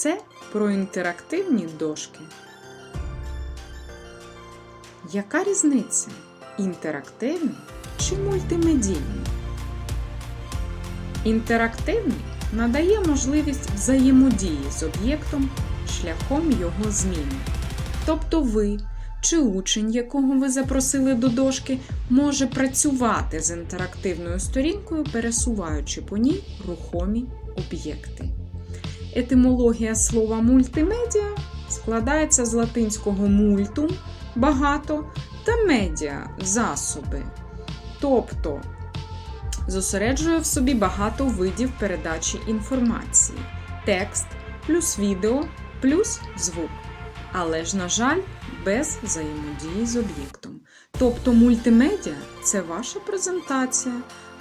все про інтерактивні дошки. Яка різниця? Інтерактивний чи мультимедійний? Інтерактивний надає можливість взаємодії з об'єктом шляхом його зміни. Тобто ви чи учень, якого ви запросили до дошки, може працювати з інтерактивною сторінкою, пересуваючи по ній рухомі об'єкти. Етимологія слова мультимедіа складається з латинського мультум багато та медіа засоби. Тобто зосереджує в собі багато видів передачі інформації: текст, плюс відео, плюс звук. Але ж, на жаль, без взаємодії з об'єктом. Тобто мультимедіа це ваша презентація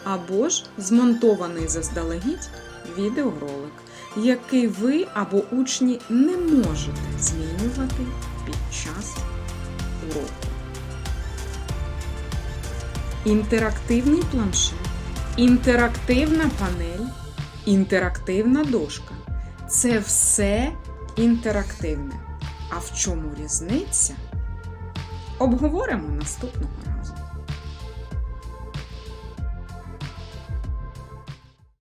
або ж змонтований заздалегідь відеоролик, який ви або учні не можете змінювати під час уроку. Інтерактивний планшет, інтерактивна панель, інтерактивна дошка це все інтерактивне. А в чому різниця? Обговоримо наступного разу.